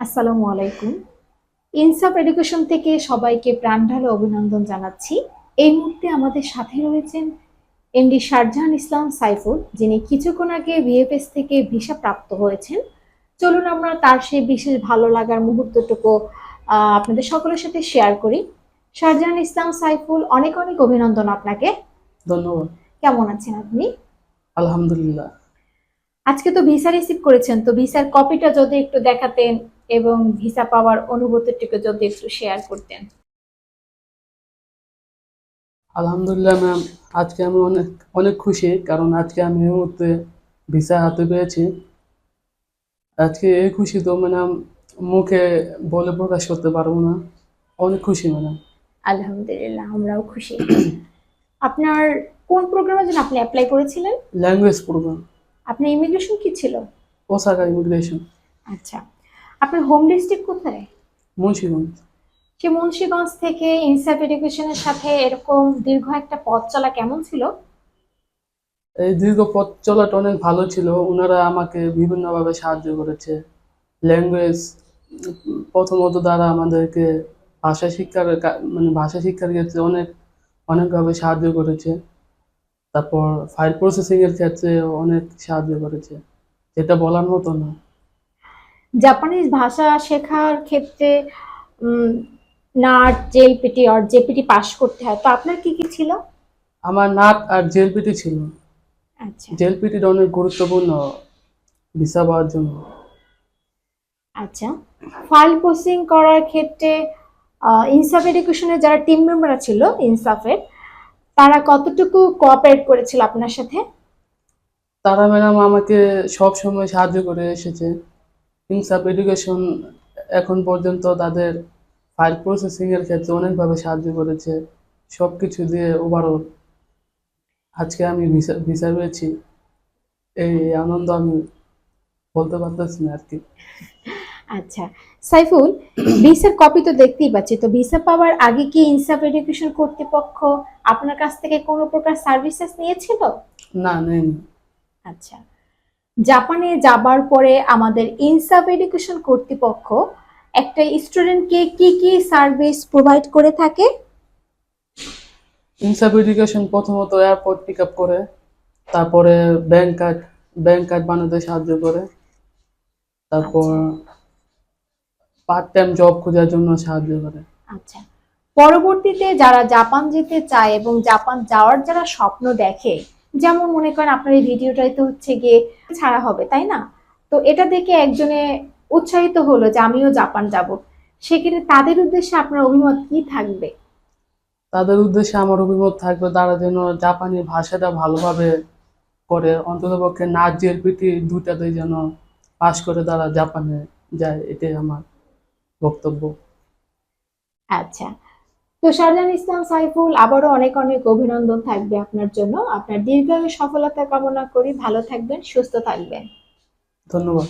আসসালামু আলাইকুম। ইনসাফ এডুকেশন থেকে সবাইকে প্রাণ ঢালো অভিনন্দন জানাচ্ছি। এই মুহূর্তে আমাদের সাথে রয়েছেন এমডি শারজাহান ইসলাম সাইফুল যিনি কিছুক্ষণ আগে বিএফএস থেকে ভিসা প্রাপ্ত হয়েছেন। চলুন আমরা তার সেই বিশেষ ভালো লাগার মুহূর্তটুকু আপনাদের সকলের সাথে শেয়ার করি। শারজাহান ইসলাম সাইফুল অনেক অনেক অভিনন্দন আপনাকে। ধন্যবাদ। কেমন আছেন আপনি? আলহামদুলিল্লাহ। আজকে তো ভিসা রিসিভ করেছেন তো ভিসার কপিটা যদি একটু দেখাতেন এবং ভিসা পাওয়ার অনুভূতিটুকু যদি একটু শেয়ার করতেন। আলহামদুলিল্লাহ ম্যাম আজকে আমি অনেক অনেক খুশি কারণ আজকে আমি এই মুহূর্তে ভিসা হাতে পেয়েছি। আজকে এই খুশি তো মানে মুখে বলে প্রকাশ করতে পারব না। অনেক খুশি ম্যাডাম আলহামদুলিল্লাহ আমরাও খুশি। আপনার কোন প্রোগ্রামের জন্য আপনি অ্যাপ্লাই করেছিলেন? ল্যাঙ্গুয়েজ প্রোগ্রাম আপনার ইমিগ্রেশন কি ছিল? ওসাকা ইমিগ্রেশন আচ্ছা। আপনার হোম ডিস্ট্রিক্ট কোথায়? মুন্সিগঞ্জ। সে মুন্সিগঞ্জ থেকে ইনসাফ এডুকেশনের সাথে এরকম দীর্ঘ একটা পথ চলা কেমন ছিল? এই দীর্ঘ পথ চলাটা অনেক ভালো ছিল। ওনারা আমাকে বিভিন্নভাবে সাহায্য করেছে। ল্যাঙ্গুয়েজ প্রথমত দ্বারা আমাদেরকে ভাষা শিক্ষার মানে ভাষা শিক্ষার ক্ষেত্রে অনেক অনেকভাবে সাহায্য করেছে। তারপর ফাইল প্রসেসিং এর ক্ষেত্রে অনেক সাহায্য করেছে। যেটা বলার মতো না। জাপানিজ ভাষা শেখার ক্ষেত্রে নাট জেলপিটি আর জেপিটি পাশ করতে হয়। তো আপনার কি কি ছিল? আমার নাট আর জেলপিটি ছিল। আচ্ছা। জেলপিটিটা অনেক গুরুত্বপূর্ণ ভিসা পাওয়ার জন্য। আচ্ছা। ফাইল প্রসেসিং করার ক্ষেত্রে ইনসাফ এডুকেশনের যারা টিম মেম্বার ছিল ইনসাফের তারা কতটুকু কোঅপারেট করেছিল আপনার সাথে? তারা ম্যাডাম আমাকে সব সময় সাহায্য করে এসেছে। ইনসাফ এডুকেশন এখন পর্যন্ত তাদের ফাইল প্রসেসিং এর ক্ষেত্রে অনেকভাবে সাহায্য করেছে। সব কিছু দিয়ে ওভারঅল আজকে আমি ভিসা ভিসা পেয়েছি এই আনন্দ আমি বলতে পারতেছি না আর কি আচ্ছা সাইফুল ভিসার কপি তো দেখতেই পাচ্ছি। তো ভিসা পাওয়ার আগে কি ইনসাফ এডুকেশন কর্তৃপক্ষ আপনার কাছ থেকে কোনো প্রকার সার্ভিসেস নিয়েছিল? না নেই আচ্ছা জাপানে যাবার পরে আমাদের ইনসাফ এডুকেশন কর্তৃপক্ষ একটা স্টুডেন্টকে কি কি সার্ভিস প্রোভাইড করে থাকে? ইনসাফ এডুকেশন প্রথমত এয়ারপোর্ট পিক আপ করে তারপরে ব্যাংক কার্ড ব্যাংক কার্ড বানাতে সাহায্য করে তারপর পার্ট টাইম জব খোঁজার জন্য সাহায্য করে। আচ্ছা। পরবর্তীতে যারা জাপান যেতে চায় এবং জাপান যাওয়ার যারা স্বপ্ন দেখে যেমন মনে করেন আপনার এই ভিডিওটাই তো হচ্ছে গিয়ে ছাড়া হবে তাই না? তো এটা দেখে একজনে উৎসাহিত হলো যে আমিও জাপান যাব। সেক্ষেত্রে তাদের উদ্দেশ্যে আপনার অভিমত কি থাকবে? তাদের উদ্দেশ্যে আমার অভিমত থাকবে তারা যেন জাপানি ভাষাটা ভালোভাবে করে অন্ততপক্ষে নাচ জেলপিটি দুটাতেই যেন পাশ করে তারা জাপানে যায় এটাই আমার বক্তব্য। আচ্ছা। তো শারজান ইসলাম, সাইফুল, আবারও অনেক অনেক অভিনন্দন থাকবে আপনার জন্য। আপনার দীর্ঘায়ু সফলতা কামনা করি। ভালো থাকবেন, সুস্থ থাকবেন। ধন্যবাদ।